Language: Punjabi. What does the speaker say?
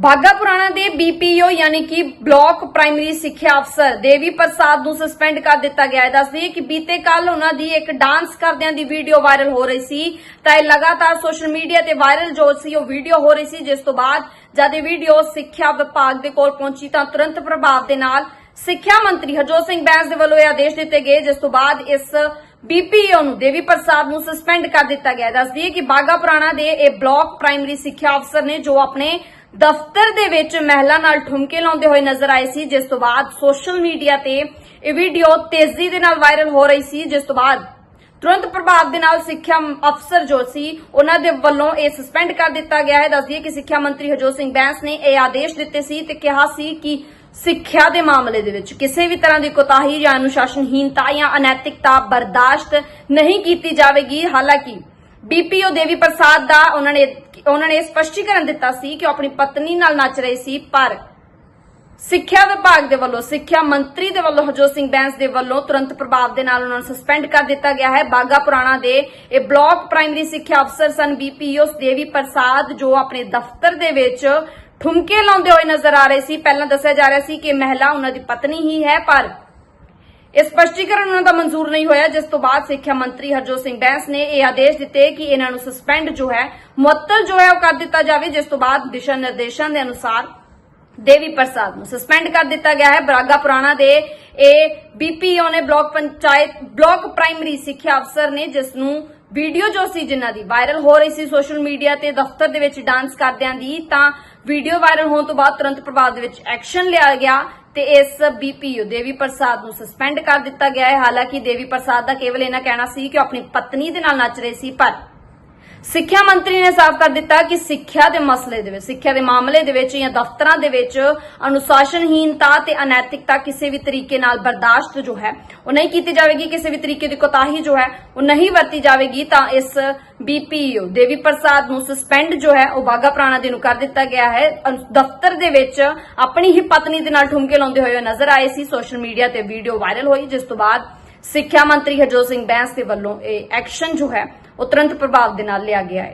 ਬਾਗਾ ਪੁਰਾਣਾ ਦੇ ਬੀਪੀਓ ਯਾਨੀ ਕਿ ਬਲਾਕ ਪ੍ਰਾਇਮਰੀ ਸਿੱਖਿਆ ਅਫਸਰ ਦੇਵੀ ਪ੍ਰਸਾਦ ਨੂੰ ਸਸਪੈਂਡ ਕਰ ਦਿੱਤਾ ਗਿਆ ਹੈ। ਦੱਸਦੀ ਹੈ ਕਿ ਬੀਤੇ ਕੱਲ ਉਹਨਾਂ ਦੀ ਇੱਕ ਡਾਂਸ ਕਰਦਿਆਂ ਦੀ ਵੀਡੀਓ ਵਾਇਰਲ ਹੋ ਰਹੀ ਸੀ। ਤਾਂ ਇਹ ਲਗਾਤਾਰ ਸੋਸ਼ਲ ਮੀਡੀਆ ਤੇ ਵਾਇਰਲ ਜੋ ਸੀ, ਉਹ ਵੀਡੀਓ ਹੋ ਰਹੀ ਸੀ, ਜਿਸ ਤੋਂ ਬਾਅਦ ਜਦ ਇਹ ਵੀਡੀਓ ਸਿੱਖਿਆ ਵਿਭਾਗ ਦੇ ਕੋਲ ਪਹੁੰਚੀ ਤਾਂ ਤੁਰੰਤ ਪ੍ਰਭਾਵ ਦੇ ਨਾਲ ਸਿੱਖਿਆ ਮੰਤਰੀ ਹਰਜੋਤ ਸਿੰਘ ਬੈਂਸ ਦੇ ਵੱਲੋਂ ਇਹ ਆਦੇਸ਼ ਦਿੱਤੇ ਗਏ, ਜਿਸ ਤੋਂ ਬਾਅਦ ਇਸ ਬੀਪੀਓ ਨੂੰ ਦੇਵੀ ਪ੍ਰਸਾਦ ਨੂੰ ਸਸਪੈਂਡ ਕਰ ਦਿੱਤਾ ਗਿਆ ਦੱਸਦੀ ਹੈ ਕਿ ਬਾਗਾ ਪੁਰਾਣਾ ਦੇ ਇਹ ਬਲਾਕ ਪ੍ਰਾਇਮਰੀ ਸਿੱਖਿਆ ਅਫਸਰ ਨੇ ਜੋ ਆਪਣੇ ਦਫ਼ਤਰ ਦੇ ਵਿੱਚ ਮਹਿਲਾ ਨਾਲ ਠੁਮਕੇ ਲਾਉਂਦੇ ਹੋਏ ਨਜ਼ਰ ਆਏ ਸੀ, ਜਿਸ ਤੋਂ ਬਾਅਦ ਸੋਸ਼ਲ ਮੀਡੀਆ ਤੇ ਇਹ ਵੀਡੀਓ ਤੇਜ਼ੀ ਦੇ ਨਾਲ ਵਾਇਰਲ ਹੋ ਰਹੀ ਸੀ, ਜਿਸ ਤੋਂ ਬਾਅਦ ਤੁਰੰਤ ਪ੍ਰਭਾਵ ਦੇ ਨਾਲ ਸਿੱਖਿਆ ਅਫਸਰ ਜੋ ਸੀ, ਉਹਨਾਂ ਦੇ ਵੱਲੋਂ ਇਹ ਸਸਪੈਂਡ ਕਰ ਦਿੱਤਾ ਗਿਆ ਹੈ। ਦੱਸਦੀ ਕਿ ਸਿੱਖਿਆ ਮੰਤਰੀ ਹਰਜੋਤ ਸਿੰਘ ਬੈਂਸ ਨੇ ਇਹ ਆਦੇਸ਼ ਦਿੱਤੇ ਸੀ ਤੇ ਕਿਹਾ ਸੀ ਕਿ ਸਿੱਖਿਆ ਦੇ ਮਾਮਲੇ ਦੇ ਵਿੱਚ ਕਿਸੇ ਵੀ ਤਰ੍ਹਾਂ ਦੀ ਕੋਤਾਹੀ ਜਾਂ ਅਨੁਸ਼ਾਸਨਹੀਨਤਾ ਜਾਂ ਅਨੈਤਿਕਤਾ ਬਰਦਾਸ਼ਤ ਨਹੀਂ ਕੀਤੀ ਜਾਵੇਗੀ। ਹਾਲਾਂਕਿ ਬੀਪੀਓ ਦੇਵੀ ਪ੍ਰਸਾਦ ਦਾ ਉਹਨਾਂ ਨੇ ਉਹਨਾਂ ਨੇ ਸਪਸ਼ਟੀਕਰਨ ਦਿੱਤਾ ਸੀ ਕਿ ਉਹ ਆਪਣੀ ਪਤਨੀ ਨਾਲ ਨੱਚ ਰਹੇ ਸੀ, ਪਰ ਸਿੱਖਿਆ ਵਿਭਾਗ ਦੇ ਵੱਲੋਂ, ਸਿੱਖਿਆ ਮੰਤਰੀ ਦੇ ਵੱਲੋਂ, ਹਰਜੋਤ ਸਿੰਘ ਬੈਂਸ ਦੇ ਵੱਲੋਂ ਤੁਰੰਤ ਪ੍ਰਭਾਵ ਦੇ ਨਾਲ ਉਹਨਾਂ ਨੂੰ ਸਸਪੈਂਡ ਕਰ ਦਿੱਤਾ ਗਿਆ ਹੈ। ਬਾਗਾ ਪੁਰਾਣਾ ਦੇ ਇਹ ਬਲਾਕ ਪ੍ਰਾਇਮਰੀ ਸਿੱਖਿਆ ਅਫਸਰ ਸਨ ਬੀਪੀਓ ਦੇਵੀ ਪ੍ਰਸਾਦ, ਜੋ ਆਪਣੇ ਦਫ਼ਤਰ ਦੇ ਵਿੱਚ ਠੁਮਕੇ ਲਾਉਂਦੇ ਹੋਏ ਨਜ਼ਰ ਆ ਰਹੇ ਸੀ। ਪਹਿਲਾਂ ਦੱਸਿਆ ਜਾ ਰਿਹਾ ਸੀ ਕਿ ਮਹਿਲਾ ਉਹਨਾਂ ਦੀ ਪਤਨੀ ਹੀ ਹੈ, ਪਰ ਇਹ ਸਪਸ਼ਟੀਕਰਨ ਉਹਨਾਂ ਦਾ ਮਨਜ਼ੂਰ ਨਹੀਂ ਹੋਇਆ, ਜਿਸ ਤੋਂ ਬਾਅਦ ਸਿੱਖਿਆ ਮੰਤਰੀ ਹਰਜੋਤ ਸਿੰਘ ਬੈਂਸ ਨੇ ਇਹ ਆਦੇਸ਼ ਦਿੱਤੇ ਕਿ ਇਹਨਾਂ ਨੂੰ ਸਸਪੈਂਡ ਜੋ ਹੈ, ਮੁਅੱਤਲ ਜੋ ਹੈ ਉਹ ਕਰ ਦਿੱਤਾ ਜਾਵੇ, ਜਿਸ ਤੋਂ ਬਾਅਦ ਦਿਸ਼ਾ ਨਿਰਦੇਸ਼ਾਂ ਦੇ ਅਨੁਸਾਰ ਦੇਵੀ ਪ੍ਰਸਾਦ ਨੂੰ ਸਸਪੈਂਡ ਕਰ ਦਿੱਤਾ ਗਿਆ ਹੈ। ਬਰਾਗਾ ਪੁਰਾਣਾ ਦੇ ਇਹ ਬੀਪੀਓ ਨੇ ਬਲਾਕ ਪੰਚਾਇਤ, ਬਲਾਕ ਪ੍ਰਾਇਮਰੀ ਸਿੱਖਿਆ ਅਫਸਰ ਨੇ ਜਿਸ ਨੂੰ ਵੀਡੀਓ ਜੋ ਸੀ ਜਿਨ੍ਹਾਂ ਦੀ ਵਾਇਰਲ ਹੋ ਰਹੀ ਸੀ ਸੋਸ਼ਲ ਮੀਡੀਆ ਤੇ ਦਫ਼ਤਰ ਦੇ ਵਿੱਚ ਡਾਂਸ ਕਰਦਿਆਂ ਦੀ, ਤਾਂ ਵੀਡੀਓ ਵਾਇਰਲ ਹੋਣ ਤੋਂ ਬਾਅਦ ਤੁਰੰਤ ਪ੍ਰਭਾਵ ਦੇ ਵਿੱਚ ਐਕਸ਼ਨ ਲਿਆ ਗਿਆ ਤੇ ਇਸ ਬੀਪੀਓ ਦੇਵੀ ਪ੍ਰਸਾਦ ਨੂੰ ਸਸਪੈਂਡ ਕਰ ਦਿੱਤਾ ਗਿਆ ਹੈ। ਹਾਲਾਂਕਿ ਦੇਵੀ ਪ੍ਰਸਾਦ ਦਾ ਕੇਵਲ ਇਹਨਾਂ ਕਹਿਣਾ ਸੀ ਕਿ ਉਹ ਆਪਣੀ ਪਤਨੀ ਦੇ ਨਾਲ ਨੱਚ ਰਹੇ ਸੀ, ਪਰ ਸਿੱਖਿਆ ਮੰਤਰੀ ਨੇ ਸਾਫ਼ ਕਰ ਦਿੱਤਾ ਕਿ ਸਿੱਖਿਆ ਦੇ ਮਸਲੇ ਦੇ ਵਿੱਚ, ਸਿੱਖਿਆ ਦੇ ਮਾਮਲੇ ਦੇ ਵਿੱਚ ਜਾਂ ਦਫ਼ਤਰਾਂ ਦੇ ਵਿੱਚ ਅਨੁਸ਼ਾਸਨਹੀਨਤਾ ਤੇ ਅਨੈਤਿਕਤਾ ਕਿਸੇ ਵੀ ਤਰੀਕੇ ਨਾਲ ਬਰਦਾਸ਼ਤ ਜੋ ਹੈ, ਉਹ ਨਹੀਂ ਕੀਤੀ ਜਾਵੇਗੀ, ਕਿਸੇ ਵੀ ਤਰੀਕੇ ਦੀ ਕੋਤਾਹੀ ਜੋ ਹੈ, ਉਹ ਨਹੀਂ ਵਰਤੀ ਜਾਵੇਗੀ ਤਾਂ ਇਸ ਬੀਪੀਓ ਦੇਵੀ ਪ੍ਰਸਾਦ ਨੂੰ ਸਸਪੈਂਡ ਜੋ ਹੈ, ਉਹ ਬਾਗਾ ਪ੍ਰਾਣਾ ਦੇ ਨੂੰ ਕਰ ਦਿੱਤਾ ਗਿਆ ਹੈ। ਦਫ਼ਤਰ ਦੇ ਵਿੱਚ ਆਪਣੀ ਹੀ ਪਤਨੀ ਦੇ ਨਾਲ ਠੁਮਕੇ ਲਾਉਂਦੇ ਹੋਏ ਨਜ਼ਰ ਆਏ ਸੀ, ਸੋਸ਼ਲ ਮੀਡੀਆ ਤੇ ਵੀਡੀਓ ਵਾਇਰਲ ਹੋਈ, ਜਿਸ ਤੋਂ ਬਾਅਦ ਸਿੱਖਿਆ ਮੰਤਰੀ ਹਰਜੋਤ ਸਿੰਘ ਬੈਂਸ ਦੇ ਵੱਲੋਂ ਇਹ ਐਕਸ਼ਨ ਜੋ ਹੈ ਉਹ ਤੁਰੰਤ ਪ੍ਰਭਾਵ ਦੇ ਨਾਲ ਲਿਆ ਗਿਆ ਹੈ।